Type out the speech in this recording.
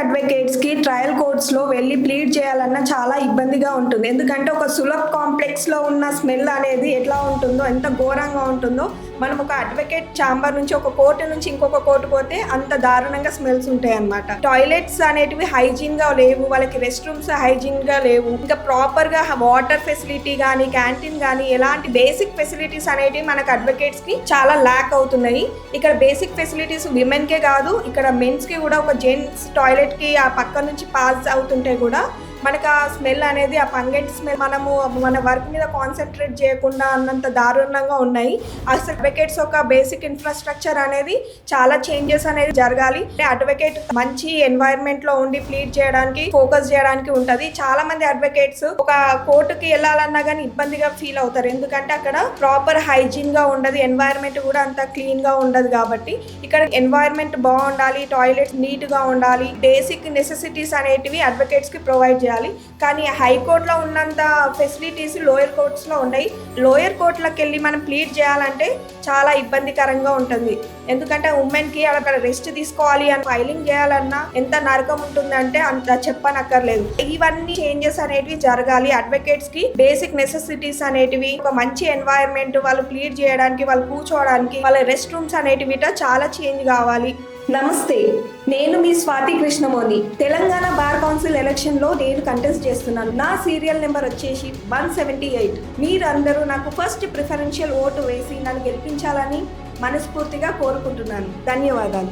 అడ్వకేట్స్కి trial కోర్ట్స్లో వెళ్ళి plead చేయాలన్నా చాలా ఇబ్బందిగా ఉంటుంది. ఎందుకంటే ఒక సులభ్ కాంప్లెక్స్లో ఉన్న స్మెల్ అనేది ఎట్లా ఉంటుందో ఎంత ఘోరంగా ఉంటుందో మనం ఒక అడ్వకేట్ ఛాంబర్ నుంచి ఒక కోర్టు నుంచి ఇంకొక కోర్టు పోతే అంత దారుణంగా స్మెల్స్ ఉంటాయి అన్నమాట. టాయిలెట్స్ అనేటివి హైజీన్గా లేవు వాళ్ళకి రెస్ట్ రూమ్స్ హైజీన్గా లేవు. ఇంకా ప్రాపర్గా వాటర్ ఫెసిలిటీ కానీ క్యాంటీన్ కానీ ఎలాంటి బేసిక్ ఫెసిలిటీస్ అనేటివి మనకు అడ్వకేట్స్కి చాలా ల్యాక్ అవుతున్నాయి. ఇక్కడ బేసిక్ ఫెసిలిటీస్ విమెన్ కే కాదు ఇక్కడ మెన్స్కి కూడా ఒక జెంట్స్ టాయిలెట్ కి ఆ పక్క నుంచి పాస్ అవుతుంటే కూడా మనకు ఆ స్మెల్ అనేది ఆ పంగెట్ స్మెల్ మనము మన వర్క్ మీద కాన్సన్ట్రేట్ చేయకుండా అన్నంత దారుణంగా ఉన్నాయి. అసలు అడ్వకేట్స్ ఒక బేసిక్ ఇన్ఫ్రాస్ట్రక్చర్ అనేది చాలా చేంజెస్ అనేది జరగాలి. అడ్వకేట్ మంచి ఎన్వైరన్మెంట్లో ఉండి ప్లీడ్ చేయడానికి ఫోకస్ చేయడానికి ఉంటది. చాలా మంది అడ్వకేట్స్ ఒక కోర్టుకి వెళ్ళాలన్నా కానీ ఇబ్బందిగా ఫీల్ అవుతారు. ఎందుకంటే అక్కడ ప్రాపర్ హైజీన్గా ఉండదు ఎన్వైరన్మెంట్ కూడా అంత క్లీన్గా ఉండదు కాబట్టి. ఇక్కడ ఎన్వైరన్మెంట్ బాగుండాలి టాయిలెట్స్ నీట్గా ఉండాలి. బేసిక్ నెసెసిటీస్ అనేటివి అడ్వకేట్స్కి ప్రొవైడ్ చేయాలి కానీ హైకోర్టులో ఉన్నంత ఫెసిలిటీస్ లోయర్ కోర్ట్స్లో ఉన్నాయి. లోయర్ కోర్టులకు వెళ్ళి మనం ప్లీడ్ చేయాలంటే చాలా ఇబ్బందికరంగా ఉంటుంది. ఎందుకంటే ఉమెన్కి అక్కడ రెస్ట్ తీసుకోవాలి అని ఫైలింగ్ చేయాలన్నా ఎంత నరకం ఉంటుందంటే అంత చెప్పనక్కర్లేదు. ఇవన్నీ చేంజెస్ అనేటివి జరగాలి. అడ్వకేట్స్కి బేసిక్ నెసెసిటీస్ అనేటివి ఒక మంచి ఎన్వైరన్మెంట్ వాళ్ళు ప్లీడ్ చేయడానికి వాళ్ళు కూర్చోవడానికి వాళ్ళ రెస్ట్ రూమ్స్ అనేటివి చాలా చేంజ్ కావాలి. నమస్తే. నేను మీ స్వాతి కృష్ణమోని తెలంగాణ బార్ కౌన్సిల్ ఎలక్షన్లో నేను కంటెస్ట్ చేస్తున్నాను. నా సీరియల్ నెంబర్ వచ్చేసి వన్ సెవెంటీ ఎయిట్. మీరందరూ నాకు ఫస్ట్ ప్రిఫరెన్షియల్ ఓటు వేసి నన్ను గెలిపించాలని మనస్ఫూర్తిగా కోరుకుంటున్నాను. ధన్యవాదాలు.